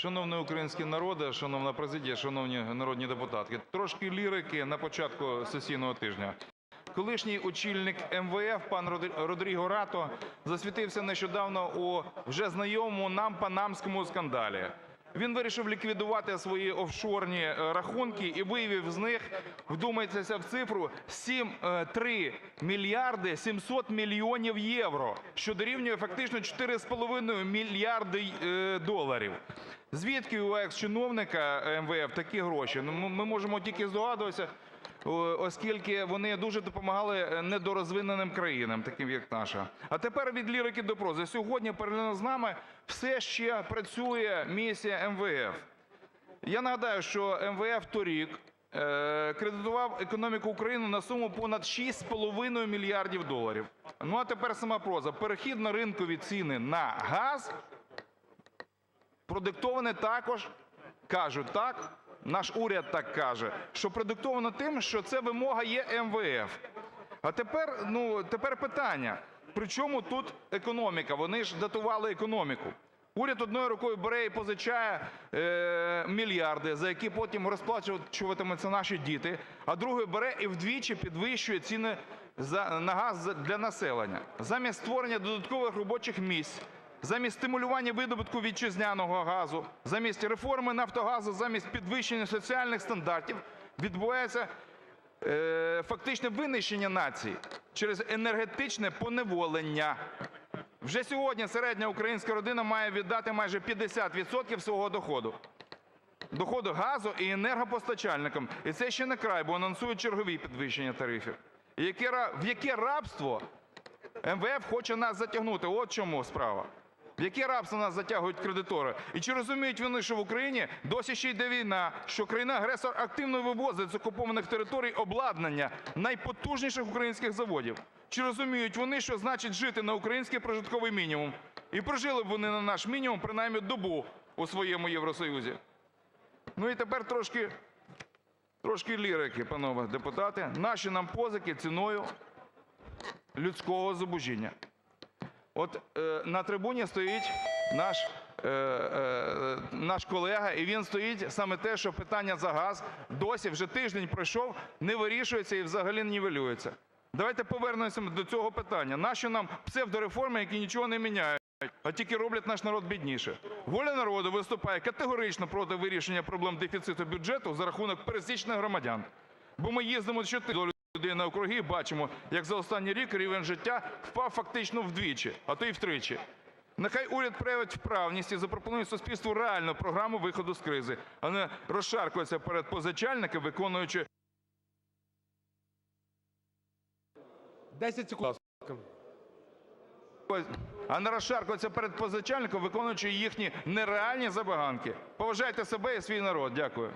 Шановний український народе, шановна президія, шановні народні депутати, трошки лірики на початку сесійного тижня. Колишній очільник МВФ пан Родрі- Родріго Рато засвітився нещодавно у вже знайомому нам панамському скандалі. Він вирішив ліквідувати свої офшорні е, рахунки і вивів з них, вдумайтеся в цифру, 7,3 мільярди 700 мільйонів євро, що дорівнює фактично 4,5 мільярди е, доларів. Звідки у екс-чиновника МВФ такі гроші? Ну, ми- можемо тільки здогадуватися, оскільки вони дуже допомагали е, недорозвиненим країнам, таким як наша. А тепер від лірики до прози. Сьогодні перед з нами все ще працює місія МВФ. Я нагадаю, що МВФ торік е, кредитував економіку України на суму понад 6,5 мільярдів доларів. Ну а тепер сама проза. Перехід на ринкові ціни на газ продиктоване також, кажуть так, наш уряд так каже, що продиктовано тим, що це вимога є МВФ. А тепер, ну, тепер питання: при чому тут економіка? Вони ж датували економіку. Уряд одною рукою бере і позичає е, мільярди, за які потім розплачуватимуться наші діти, а другою бере і вдвічі підвищує ціни на газ для населення. Замість створення додаткових робочих місць, замість стимулювання видобутку вітчизняного газу, замість реформи "Нафтогазу", замість підвищення соціальних стандартів відбувається е, фактичне винищення нації через енергетичне поневолення. Вже сьогодні середня українська родина має віддати майже 50 відсотків свого доходу, доходу газу і енергопостачальникам. І це ще не край, бо анонсують чергові підвищення тарифів. В яке рабство МВФ хоче нас затягнути? От чому справа. В яке рабство нас затягують кредитори? І чи розуміють вони, що в Україні досі ще йде війна, що країна-агресор активно вивозить з окупованих територій обладнання найпотужніших українських заводів? Чи розуміють вони, що значить жити на український прожитковий мінімум? І прожили б вони на наш мінімум принаймні добу у своєму Євросоюзі. Ну і тепер трошки, трошки лірики, панове депутати. Наші нам позики ціною людського зубожіння. От е, на трибуні стоїть наш, е, е, наш колега, і він стоїть саме те, що питання за газ досі вже тиждень пройшов, не вирішується і взагалі нівелюється. Давайте повернемося до цього питання. Нащо нам псевдореформи, які нічого не міняють, а тільки роблять наш народ бідніше? Воля народу виступає категорично проти вирішення проблем дефіциту бюджету за рахунок пересічних громадян. Бо ми їздимо щотижня людей на округи бачимо, як за останній рік рівень життя впав фактично вдвічі, а то й втричі. Нехай уряд проявить вправність і запропонує суспільству реальну програму виходу з кризи, а не розшаркується перед позичальниками, виконуючи 10 секунд. а не розшаркується перед позичальником, виконуючи їхні нереальні забаганки. Поважайте себе і свій народ. Дякую.